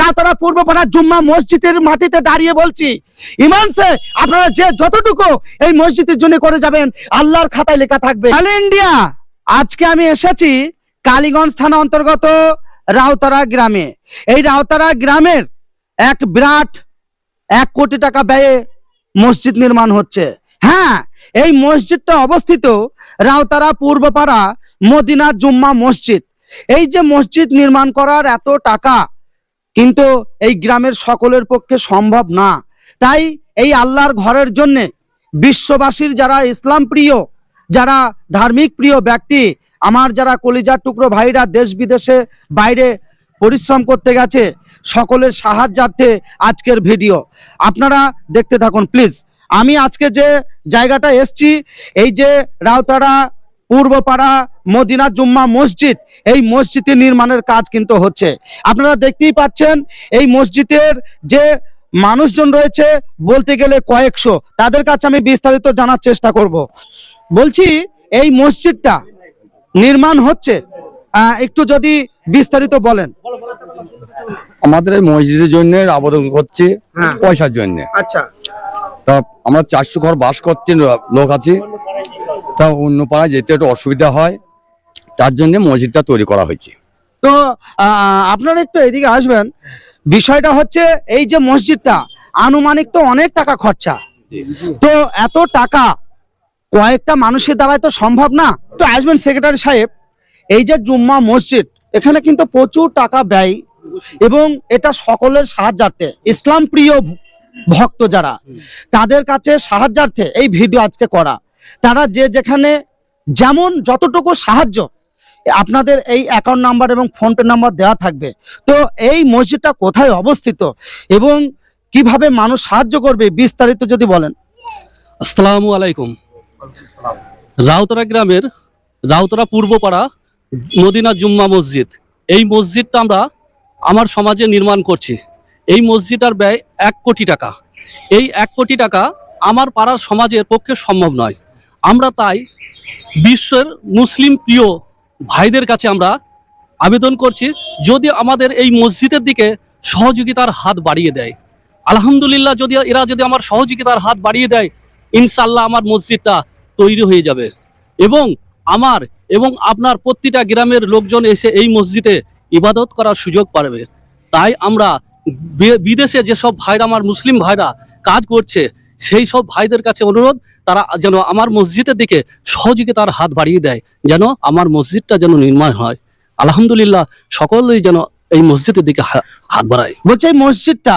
রাতারা পূর্বপাড়া জুম্মা মসজিদের মাটিতে দাঁড়িয়ে বলছি। ইমানসে আপনারা যে যতটুকু এই মসজিদের জন্য করে যাবেন, আল্লাহর খাতায় লেখা থাকবে। অল ইন্ডিয়া, আজকে আমি এসেছি কালীগঞ্জ থানা অন্তর্গত রাউতারা গ্রামে। এই রাউতারা গ্রামের এক বিরাট এক কোটি টাকা ব্যয়ে মসজিদ নির্মাণ হচ্ছে। হ্যাঁ এই মসজিদটা অবস্থিত রাউতারা পূর্বপাড়া মদিনা জুম্মা মসজিদ। এই যে মসজিদ নির্মাণ করার এত টাকা কিন্তু এই গ্রামের সকলের পক্ষে সম্ভব না। তাই এই আল্লাহর ঘরের জন্য বিশ্ববাসীর যারা ইসলাম প্রিয়, যারা ধার্মিক প্রিয় ব্যক্তি, আমার যারা কলিজার টুকরো ভাইরা দেশ বিদেশে বাইরে পরিশ্রম করতে গেছে, সকলের সাহায্যার্থে আজকের ভিডিও। আপনারা দেখতে থাকুন, প্লিজ। আমি আজকে যে জায়গাটা এসছি, এই যে রাউতারা, পূর্বপাড়া মদিনা জুম্মা মসজিদ এই মসজিদের নির্মাণের কাজ কিন্তু হচ্ছে। আপনারা দেখতেই পাচ্ছেন এই মসজিদের যে মানুষজন রয়েছে বলতে গেলে কয়েকশো। তাদের কাছে আমি বিস্তারিত জানার চেষ্টা করব। বলছি এই মসজিদটা নির্মাণ হচ্ছে একটু যদি বিস্তারিত বলেন। আমাদের এই মসজিদের জন্য আবেদন করছি হ্যাঁ। পয়সার জন্য। আচ্ছা। তা আমরা চারশো ঘর বাস করছি লোক আছি। তা অন্য পাড়ায় যেতে একটু অসুবিধা হয়। তার জন্য মসজিদটা তৈরি করা হয়েছে। তো আপনারা একটু এদিকে আসবেন। বিষয়টা হচ্ছে এই যে মসজিদটা আনুমানিক তো অনেক টাকা খরচা। তো এত টাকা কয়েকটা মানুষের দ্বারাই তো সম্ভব না? তো আসবেন সেক্রেটারি সাহেব এই যে জুম্মা মসজিদ এখানে কিন্তু প্রচুর টাকা ব্যয় এবং এটা সকলের সাহায্যার্থে ইসলাম প্রিয় ভক্ত যারা তাদের কাছে সাহায্যার্থে এই ভিডিও আজকে করা। তারা যে যেখানে যেমন যতটুকু সাহায্য আপনাদের এই অ্যাকাউন্ট নাম্বার এবং ফোনপে নাম্বার দেওয়া থাকবে। তো এই মসজিদটা কোথায় অবস্থিত এবং কীভাবে মানুষ সাহায্য করবে, বিস্তারিত যদি বলেন। আসসালামু আলাইকুম। রাউতরা গ্রামের রাউতরা পূর্বপাড়া মদিনা জুম্মা মসজিদ। এই মসজিদটা আমরা আমার সমাজে নির্মাণ করছি। এই মসজিদটার ব্যয় এক কোটি টাকা। এই এক কোটি টাকা আমার পাড়ার সমাজের পক্ষে সম্ভব নয়। আমরা তাই বিশ্বের মুসলিম প্রিয় ভাইদের কাছে আমরা আবেদন করছি যদি আমাদের এই মসজিদের দিকে সহযোগিতার হাত বাড়িয়ে দেয়। আলহামদুলিল্লাহ যদি এরা যদি আমার সহযোগিতার হাত বাড়িয়ে দেয় ইনশাল্লাহ আমার মসজিদটা তৈরি হয়ে যাবে। এবং আমার এবং আপনার প্রতিটা গ্রামের লোকজন এসে এই মসজিদে ইবাদত করার সুযোগ পাবে। তাই আমরা বিদেশে যেসব ভাইরা, আমার মুসলিম ভাইরা কাজ করছে, সেই সব ভাইদের কাছে অনুরোধ তারা যেন আমার মসজিদের দিকে সহযোগিতার হাত বাড়িয়ে দেয় যেন আমার মসজিদটা যেন নির্মাণ হয়। আলহামদুলিল্লাহ সকলেই যেন এই মসজিদের দিকে হাত বাড়ায়। বলছে এই মসজিদটা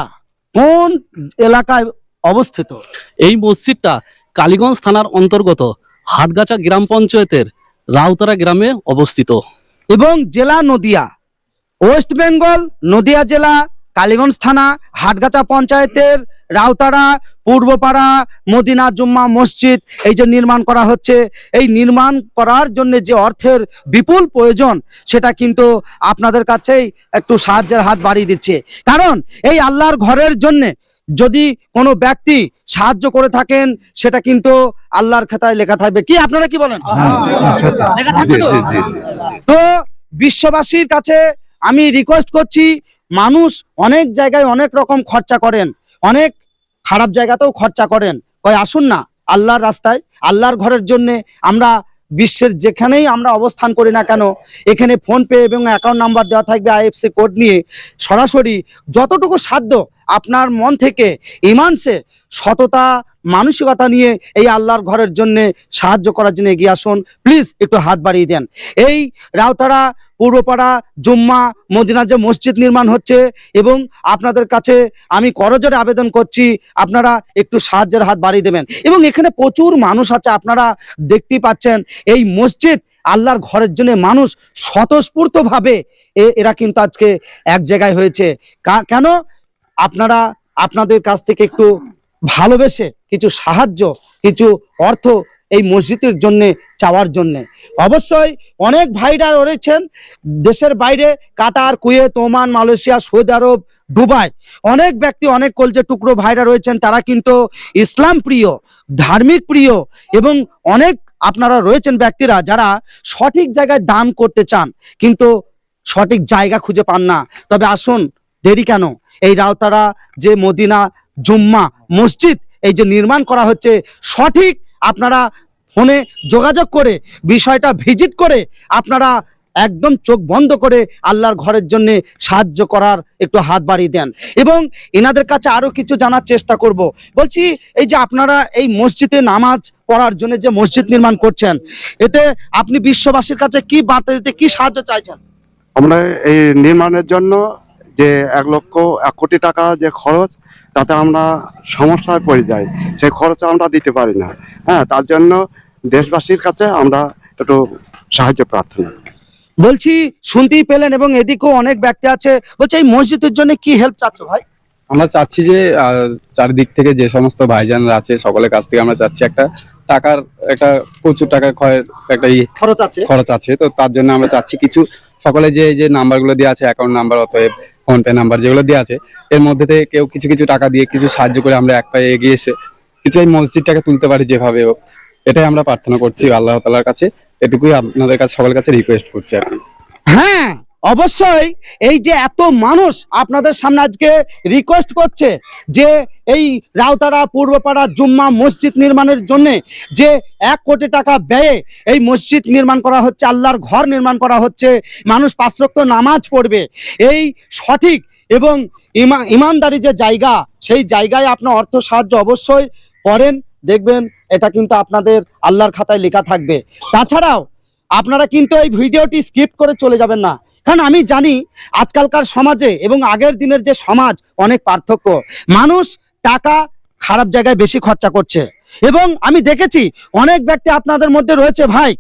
কোন এলাকায় অবস্থিত? এই মসজিদটা কালীগঞ্জ থানার অন্তর্গত হাটগাছা গ্রাম পঞ্চায়েতের রাউতারা গ্রামে অবস্থিত। এবং জেলা নদিয়া ওয়েস্ট বেঙ্গল নদিয়া জেলা কালীগঞ্জ থানা হাটগাছা পঞ্চায়েতের রাউতারা পূর্বপাড়া মদিনা জুম্মা মসজিদ এই যে নির্মাণ করা হচ্ছে এই নির্মাণ করার জন্য যে অর্থের বিপুল প্রয়োজন সেটা কিন্তু আপনাদের কাছেই একটু সাহায্যের হাত বাড়িয়ে দিচ্ছে। কারণ এই আল্লাহর ঘরের জন্য যদি কোনো ব্যক্তি সাহায্য করে থাকেন সেটা কিন্তু আল্লাহর খাতায় লেখা থাকবে। কি আপনারা কি বলেন? লেখা থাকবে তো? তো বিশ্ববাসীর কাছে আমি রিকোয়েস্ট করছি মানুষ অনেক জায়গায় অনেক রকম খরচা করেন অনেক খারাপ জায়গাতেও খরচা করেন। কয়, আসুন না, আল্লাহর রাস্তায়, আল্লাহর ঘরের জন্য আমরা বিশ্বের যেখানেই আমরা অবস্থান করি না কেন, এখানে ফোনপে এবং অ্যাকাউন্ট নাম্বার দেওয়া থাকবে আইএফসি কোড নিয়ে সরাসরি যতটুকু সাধ্য আপনার মন থেকে ইমানসে সততা, মানসিকতা নিয়ে এই আল্লাহর ঘরের জন্য সাহায্য করার জন্য এগিয়ে আসুন। প্লিজ একটু হাত বাড়িয়ে দেন। এই রাউতারা, পূর্বপাড়া, জুম্মা, মদিনা যে মসজিদ নির্মাণ হচ্ছে এবং আপনাদের কাছে আমি করজোরে আবেদন করছি, আপনারা একটু সাহায্যের হাত বাড়িয়ে দেবেন। এবং এখানে প্রচুর মানুষ আছে, আপনারা দেখতেই পাচ্ছেন, এই মসজিদ আল্লাহর ঘরের জন্য মানুষ স্বতঃস্ফূর্তভাবে এরা কিন্তু আজকে এক জায়গায় হয়েছে। কেন? আপনারা আপনাদের কাছ থেকে একটু ভালোবেসে কিছু সাহায্য, কিছু অর্থ এই মসজিদের জন্য চাওয়ার জন্য। অবশ্যই অনেক ভাইরা রয়েছেন দেশের বাইরে, Qatar, Kuwait, Oman, Malaysia, Saudi Arab, Dubai. অনেক ব্যক্তি, অনেক কলজে টুকরো ভাইরা রয়েছেন, তারা কিন্তু ইসলাম প্রিয়, ধার্মিক প্রিয় এবং অনেক আপনারা রয়েছেন ব্যক্তিরা যারা সঠিক জায়গায় দান করতে চান, কিন্তু সঠিক জায়গা খুঁজে পান না। তবে আসুন দেরি কেন? এই রাউতারা যে মদিনা জুম্মা মসজিদ এই যে নির্মাণ করা হচ্ছে, সঠিক আপনারা ফোনে যোগাযোগ করে বিষয়টা ভিজিট করে আপনারা একদম চোখ বন্ধ করে আল্লাহর ঘরের জন্য সাহায্য করার একটু হাত বাড়িয়ে দেন। এবং এনাদের কাছে আরও কিছু জানার চেষ্টা করব। বলছি, এই যে আপনারা এই মসজিদে নামাজ পড়ার জন্য যে মসজিদ নির্মাণ করছেন, এতে আপনি বিশ্ববাসীর কাছে কি বার্তা দিতে, কি সাহায্য চাইছেন? আমরা এই নির্মাণের জন্য যে এক লক্ষ এক কোটি টাকা যে খরচ তাতে আমরা সমস্যায় পড়ে যাই। সেই খরচ আমরা দিতে পারি না। হ্যাঁ তার জন্য দেশবাসীর কাছে আমরা একটু সাহায্য প্রার্থনা বলছি শুনতেই পেলেন এবং এদিকেও অনেক ব্যক্তি আছে। বলছে এই মসজিদের জন্য কি হেল্প চাচ্ছ ভাই? আমরা চাচ্ছি যে চারিদিক থেকে যে সমস্ত ভাইজানরা আছে সকলের কাছ থেকে আমরা চাচ্ছি একটা টাকার একটা প্রচুর টাকা ক্ষয়ের একটা ই খরচ আছে। খরচ আছে তো তার জন্য আমরা চাচ্ছি কিছু সকলে যে যে নাম্বারগুলো দেওয়া আছে অ্যাকাউন্ট নাম্বার অতএব ফোন পে নাম্বার যেগুলো দেওয়া আছে এর মধ্যে থেকে কেউ কিছু কিছু টাকা দিয়ে কিছু সাহায্য করে আমরা এক পায়ে এগিয়ে এসে কিছু এই মসজিদটাকে তুলতে পারি যেভাবে হোক। এটাই আমরা প্রার্থনা করছি আল্লাহ তালার কাছে। এটুকুই আপনাদের কাছে সকলের কাছে রিকোয়েস্ট করছি আর কি। হ্যাঁ অবশ্যই এই যে এত মানুষ আপনাদের সামনে আজকে রিকোয়েস্ট করছে যে এই রাউতারা পূর্বপাড়া জুম্মা মসজিদ নির্মাণের জন্য যে এক কোটি টাকা ব্যয়ে এই মসজিদ নির্মাণ করা হচ্ছে, আল্লাহর ঘর নির্মাণ করা হচ্ছে, মানুষ পাঁচরক্ত নামাজ পড়বে। এই সঠিক এবং ইমা ইমানদারি যে জায়গা, সেই জায়গায় আপনার অর্থ সাহায্য অবশ্যই করেন। দেখবেন এটা কিন্তু আপনাদের আল্লাহর খাতায় লেখা থাকবে। তাছাড়াও আপনারা কিন্তু এই ভিডিওটি স্কিপ করে চলে যাবেন না। কারণ আমি জানি আজকালকার সমাজে এবং আগের দিনের যে সমাজ অনেক পার্থক্য। মানুষ টাকা খারাপ জায়গায় বেশি খরচা করছে। এবং আমি দেখেছি অনেক ব্যক্তি আপনাদের মধ্যে রয়েছে ভাই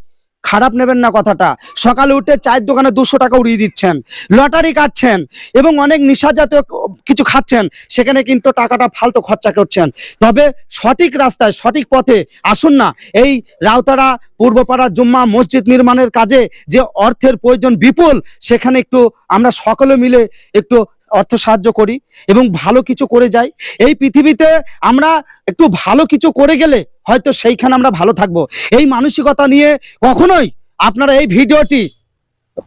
খারাপ নেবেন না কথাটা। সকালে উঠে চায়ের দোকানে দুশো টাকা উড়িয়ে দিচ্ছেন, লটারি কাটছেন এবং অনেক নিশা জাতীয় কিছু খাচ্ছেন, সেখানে কিন্তু টাকাটা ফালতু খরচা করছেন। তবে সঠিক রাস্তায়, সঠিক পথে আসুন না। এই রাউতারা পূর্বপাড়া জুম্মা মসজিদ নির্মাণের কাজে যে অর্থের প্রয়োজন বিপুল, সেখানে একটু আমরা সকলে মিলে একটু অর্থ সাহায্য করি এবং ভালো কিছু করে যাই। এই পৃথিবীতে আমরা একটু ভালো কিছু করে গেলে হয়তো সেইখানে আমরা ভালো থাকব। এই মানসিকতা নিয়ে কখনোই আপনারা এই ভিডিওটি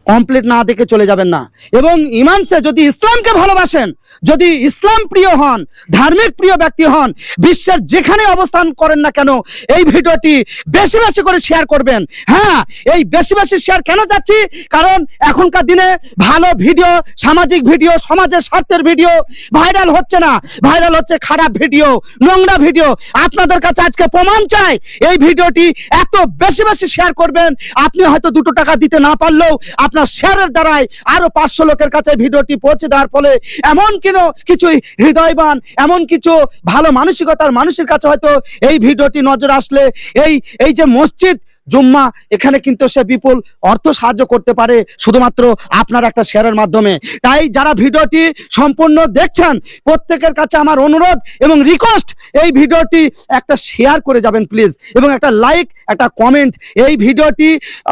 কমপ্লিট না দেখে চলে যাবেন না। এবং ইমানসে যদি ইসলামকে ভালোবাসেন, যদি ইসলাম প্রিয় হন, ধার্মিক প্রিয় ব্যক্তি হন, বিশ্বের যেখানে অবস্থান করেন না কেন, এই ভিডিওটি বেশি বেশি করে শেয়ার করবেন। হ্যাঁ এই বেশি বেশি শেয়ার কেন যাচ্ছি? কারণ এখনকার দিনে ভালো ভিডিও, সামাজিক ভিডিও, সমাজের স্বার্থের ভিডিও ভাইরাল হচ্ছে না। ভাইরাল হচ্ছে খারাপ ভিডিও, নোংরা ভিডিও। আপনাদের কাছে আজকে প্রমাণ চাই, এই ভিডিওটি এত বেশি বেশি শেয়ার করবেন, আপনি হয়তো দুটো টাকা দিতে না পারলেও আপনার শেয়ারের দ্বারাই আরও পাঁচশো লোকের কাছে ভিডিওটি পৌঁছে দেওয়ার ফলে এমন কেন কিছু হৃদয়বান, এমন কিছু ভালো মানসিকতার মানুষের কাছে হয়তো এই ভিডিওটি নজর আসলে, এই এই যে মসজিদ জুম্মা, এখানে কিন্তু সে বিপুল অর্থ সাহায্য করতে পারে শুধুমাত্র আপনার একটা শেয়ারের মাধ্যমে। তাই যারা ভিডিওটি সম্পূর্ণ দেখছেন, প্রত্যেকের কাছে আমার অনুরোধ এবং রিকোয়েস্ট এই ভিডিওটি একটা শেয়ার করে যাবেন প্লিজ এবং একটা লাইক একটা কমেন্ট এই ভিডিওটি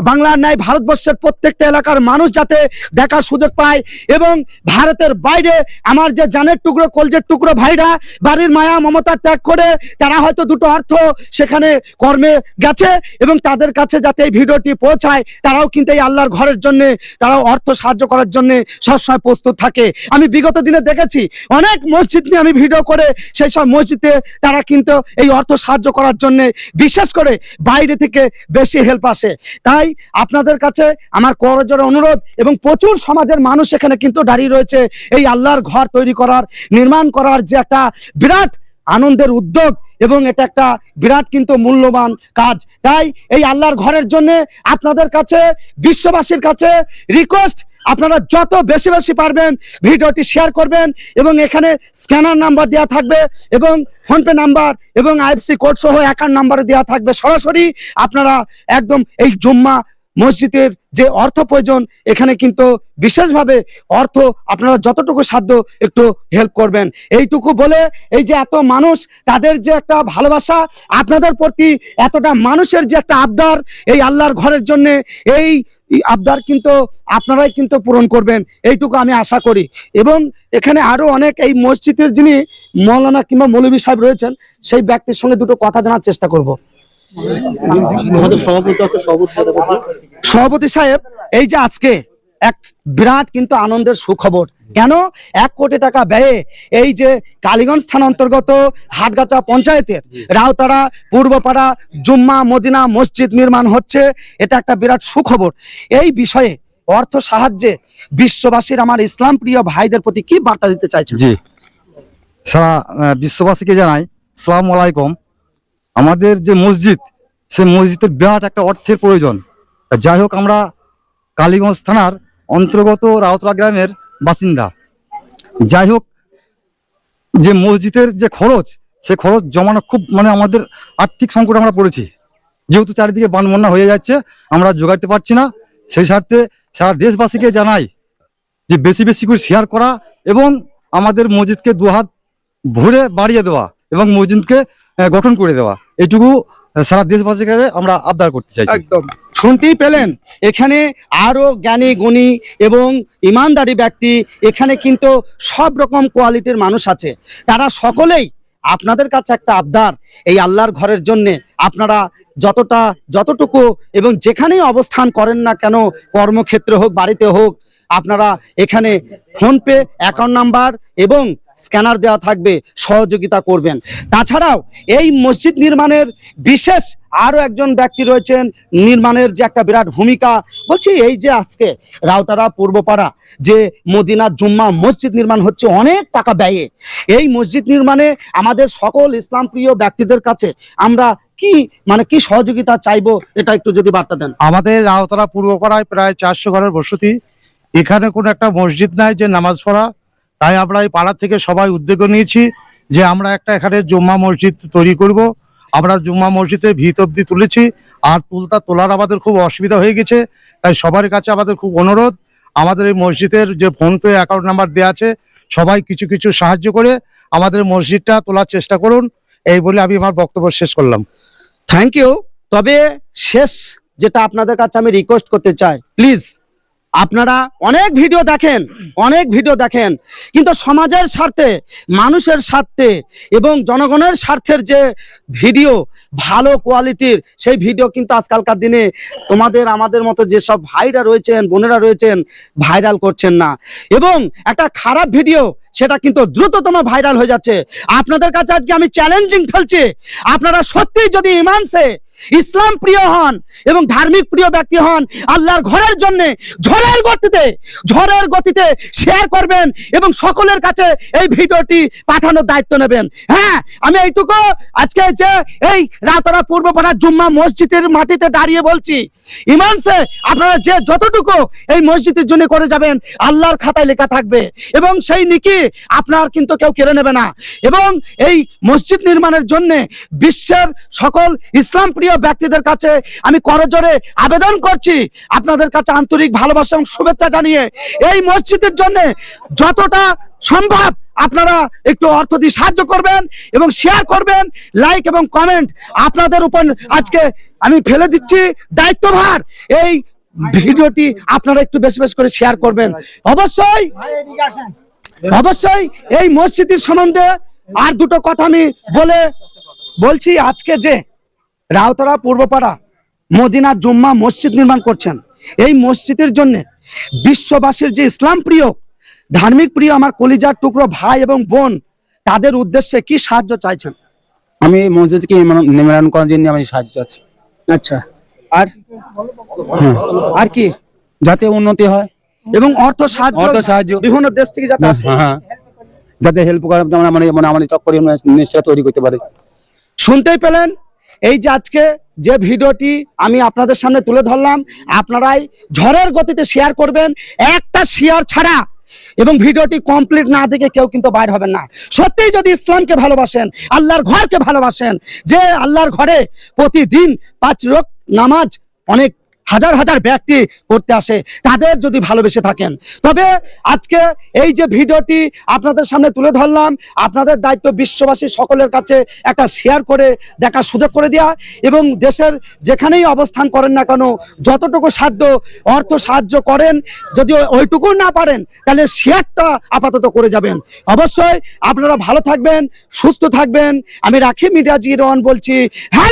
বাংলার ন্যায় ভারতবর্ষের প্রত্যেকটা এলাকার মানুষ যাতে দেখার সুযোগ পায় এবং ভারতের বাইরে আমার যে জানের টুকরো, কলজের টুকরো ভাইরা বাড়ির মায়া, মমতা ত্যাগ করে তারা হয়তো দুটো অর্থ সেখানে কর্মে গেছে এবং তাদের কাছে যাতে এই ভিডিওটি পৌঁছায়, তারাও কিন্তু এই আল্লাহর ঘরের জন্য, তারাও অর্থ সাহায্য করার জন্য সবসময় প্রস্তুত থাকে। আমি বিগত দিনে দেখেছি, অনেক মসজিদ নিয়ে আমি ভিডিও করে সেই সব মসজিদে তারা কিন্তু এই অর্থ সাহায্য করার জন্য, বিশেষ করে বাইরে থেকে বেশি হেল্প আসে। তাই আপনাদের কাছে আমার করজোর অনুরোধ এবং প্রচুর সমাজের মানুষ এখানে কিন্তু দাঁড়িয়ে রয়েছে, এই আল্লাহর ঘর তৈরি করার, নির্মাণ করার যে একটা বিরাট আনন্দের উদ্যোগ এবং এটা একটা বিরাট কিন্তু মূল্যবান কাজ। তাই এই আল্লাহর ঘরের জন্য আপনাদের কাছে, বিশ্ববাসীর কাছে রিকোয়েস্ট আপনারা যত বেশি বেশি পারবেন ভিডিওটি শেয়ার করবেন এবং এখানে স্ক্যানার নাম্বার দেওয়া থাকবে এবং ফোনপে নাম্বার এবং আইএফসি কোড সহ অ্যাকাউন্ট নাম্বার দেওয়া থাকবে। সরাসরি আপনারা একদম এই জুম্মা মসজিদের যে অর্থ প্রয়োজন, এখানে কিন্তু বিশেষভাবে অর্থ আপনারা যতটুকু সাধ্য একটু হেল্প করবেন। এইটুকু বলে এই যে এত মানুষ, তাদের যে একটা ভালোবাসা, আপনাদের প্রতি এতটা মানুষের যে একটা আবদার, এই আল্লাহর ঘরের জন্য এই আবদার কিন্তু আপনারাই কিন্তু পূরণ করবেন। এইটুকু আমি আশা করি। এবং এখানে আরও অনেক এই মসজিদের যিনি মৌলানা কিংবা মৌলভী সাহেব রয়েছেন, সেই ব্যক্তির সঙ্গে দুটো কথা জানার চেষ্টা করব। সভাপতি সাহেব এই যে আজকে এক বিরাট কিন্তু আনন্দের সুখবর। কেন? এক কোটি টাকা ব্যয়ে এই যে কালীগঞ্জ থানা অন্তর্গত হাটগাছা পঞ্চায়েতের রাউতারা পূর্বপাড়া জুম্মা মদিনা মসজিদ নির্মাণ হচ্ছে এটা একটা বিরাট সুখবর। এই বিষয়ে অর্থ সাহায্যে বিশ্ববাসীর আমার ইসলাম প্রিয় ভাইদের প্রতি কি বার্তা দিতে চাইছেন? জি। সারা বিশ্ববাসীকে জানাই সালাম আলাইকুম। আমাদের যে মসজিদ সে মসজিদের বিরাট একটা অর্থের প্রয়োজন। যাই হোক, আমরা কালীগঞ্জ থানার অন্তর্গত রাউতরা গ্রামের বাসিন্দা। যাই হোক, যে মসজিদের যে খরচ, সে খরচ জমানো খুব মানে আমাদের আর্থিক সংকট আমরা পড়েছি। যেহেতু চারিদিকে বান বন্যা হয়ে যাচ্ছে, আমরা জোগাড়তে পারছি না। সেই স্বার্থে সারা দেশবাসীকে জানাই যে বেশি বেশি করে শেয়ার করা এবং আমাদের মসজিদকে দুহাত ভরে বাড়িয়ে দেওয়া এবং মসজিদকে গঠন করে দেওয়া। এটুকু সারা দেশবাসীকে আমরা আবদার করতে চাই একদম। শুনতেই পেলেন, এখানে আরও জ্ঞানী, গুণী এবং ইমানদারি ব্যক্তি, এখানে কিন্তু সব রকম কোয়ালিটির মানুষ আছে। তারা সকলেই আপনাদের কাছে একটা আবদার, এই আল্লাহর ঘরের জন্য আপনারা যতটা, যতটুকু এবং যেখানেই অবস্থান করেন না কেন, কর্মক্ষেত্রে হোক, বাড়িতে হোক আপনারা এখানে ফোনপে অ্যাকাউন্ট নাম্বার এবং স্ক্যানার দেওয়া থাকবে, সহযোগিতা করবেন। তাছাড়াও এই মসজিদ নির্মাণের বিশেষ আরও একজন ব্যক্তি রয়েছেন, নির্মাণের যে একটা বিরাট ভূমিকা। বলছি, এই যে আজকে রাউতারা পূর্বপাড়া যে মদিনা জুম্মা মসজিদ নির্মাণ হচ্ছে, অনেক টাকা ব্যয়ে। এই মসজিদ নির্মাণে আমাদের সকল ইসলাম প্রিয় ব্যক্তিদের কাছে আমরা কি মানে কি সহযোগিতা চাইব, এটা একটু যদি বার্তা দেন। আমাদের রাউতারা পূর্বপাড়ায় প্রায় চারশো ঘরের বসতি। এখানে কোনো একটা মসজিদ নাই যে নামাজ পড়া। তাই আমরা এই পাড়া থেকে সবাই উদ্যোগ নিয়েছি যে আমরা একটা এখানে জুম্মা মসজিদ তৈরি করব। আমরা জুম্মা মসজিদে ভিত অব্দি তুলেছি আর তুলতা তোলার আমাদের খুব অসুবিধা হয়ে গেছে। তাই সবার কাছে আমাদের খুব অনুরোধ, আমাদের এই মসজিদের যে ফোনপে অ্যাকাউন্ট নাম্বার দেওয়া আছে, সবাই কিছু কিছু সাহায্য করে আমাদের মসজিদটা তোলার চেষ্টা করুন। এই বলে আমি আমার বক্তব্য শেষ করলাম। থ্যাংক ইউ তবে শেষ যেটা আপনাদের কাছে আমি রিকোয়েস্ট করতে চাই প্লিজ আপনারা অনেক ভিডিও দেখেন, অনেক ভিডিও দেখেন। কিন্তু সমাজের স্বার্থে, মানুষের স্বার্থে এবং জনগণের স্বার্থের যে ভিডিও, ভালো কোয়ালিটির, সেই ভিডিও কিন্তু আজকালকার দিনে তোমাদের, আমাদের মতো যেসব ভাইরা রয়েছেন, বোনেরা রয়েছেন, ভাইরাল করছেন না। এবং একটা খারাপ ভিডিও, সেটা কিন্তু দ্রুততম ভাইরাল হয়ে যাচ্ছে। আপনাদের কাছে আজকে আমি চ্যালেঞ্জিং ফেলছি। আপনারা সত্যিই যদি ইমানসে ইসলাম প্রিয় হন এবং ধার্মিক প্রিয় ব্যক্তি হন, আল্লাহর ঘরের জন্য ঝড়ের গতিতে ঝড়ের গতিতে শেয়ার করবেন এবং সকলের কাছে এই ভিডিওটি পাঠানোর দায়িত্ব নেবেন। হ্যাঁ আমি এইটুকু আজকে যে এই রাতারা পূর্বপাড়া জুম্মা মসজিদের মাটিতে দাঁড়িয়ে বলছি ইমানসে আপনারা যে যতটুকু এই মসজিদের জন্য করে যাবেন, আল্লাহর খাতায় লেখা থাকবে এবং সেই নিকি আপনার কিন্তু কেউ কেড়ে নেবে না। এবং এই মসজিদ নির্মাণের জন্য বিশ্বের সকল ইসলাম প্রিয় ব্যক্তিদের কাছে আমি করজোরে আবেদন করছি আপনাদের কাছে আন্তরিক ভালোবাসা এবং শুভেচ্ছা জানিয়ে এই মসজিদের জন্য যতটা সম্ভব আপনারা একটু অর্থ দিয়ে সাহায্য করবেন এবং শেয়ার করবেন লাইক এবং কমেন্ট আপনাদের উপর আজকে আমি ফেলে দিচ্ছি দায়িত্বভার। এই ভিডিওটি আপনারা একটু বেশি বেশি করে শেয়ার করবেন। অবশ্যই অবশ্যই এই মসজিদের সম্বন্ধে আর দুটো কথা আমি বলে বলছি আজকে যে রাউতারা পূর্বপাড়া মদিনা জুম্মা মসজিদ নির্মাণ করছেন। এই মসজিদের জন্য বিশ্ববাসীর যে ইসলাম প্রিয় ধার্মিক প্রিয় আমার কলিজার টুকরো ভাই এবং বোন তাদের উদ্দেশ্যে কি সাহায্য চাইছেন? আমি এই মসজিদকে নির্মাণ- করার জন্য আমি সাহায্য চাচ্ছি। আচ্ছা। আর? আর কি? যাতে উন্নতি হয়। এবং অর্থ সাহায্য অর্থ সাহায্য। বিভিন্ন দেশ থেকে যাতে আসে। হ্যাঁ যাতে হেল্প করে মানে মানে আমাদের চক্করি জিনিসটা তৈরি করতে পারে। শুনতেই পেলেন? এই যে আজকে যে ভিডিওটি আমি আপনাদের সামনে তুলে ধরলাম, আপনারাই ঝড়ের গতিতে শেয়ার করবেন, একটা শেয়ার ছাড়া। এবং ভিডিওটি কমপ্লিট না দেখে কেউ কিন্তু বাইর হবেন না। সত্যিই যদি ইসলামকে ভালোবাসেন, আল্লাহর ঘরকে ভালোবাসেন, যে আল্লাহর ঘরে প্রতিদিন পাঁচ রোগ নামাজ অনেক হাজার হাজার ব্যক্তি করতে আসে, তাদের যদি ভালোবেসে থাকেন। তবে আজকে এই যে ভিডিওটি আপনাদের সামনে তুলে ধরলাম, আপনাদের দায়িত্ব বিশ্ববাসী সকলের কাছে একটা শেয়ার করে দেখার সুযোগ করে দেওয়া এবং দেশের যেখানেই অবস্থান করেন না কেন, যতটুকু সাধ্য, অর্থ সাহায্য করেন, যদি ওইটুকু না পারেন, তাহলে শেয়ারটা আপাতত করে যাবেন। অবশ্যই আপনারা ভালো থাকবেন, সুস্থ থাকবেন। আমি রাখি মিডিয়া জি জিরন বলছি হ্যাঁ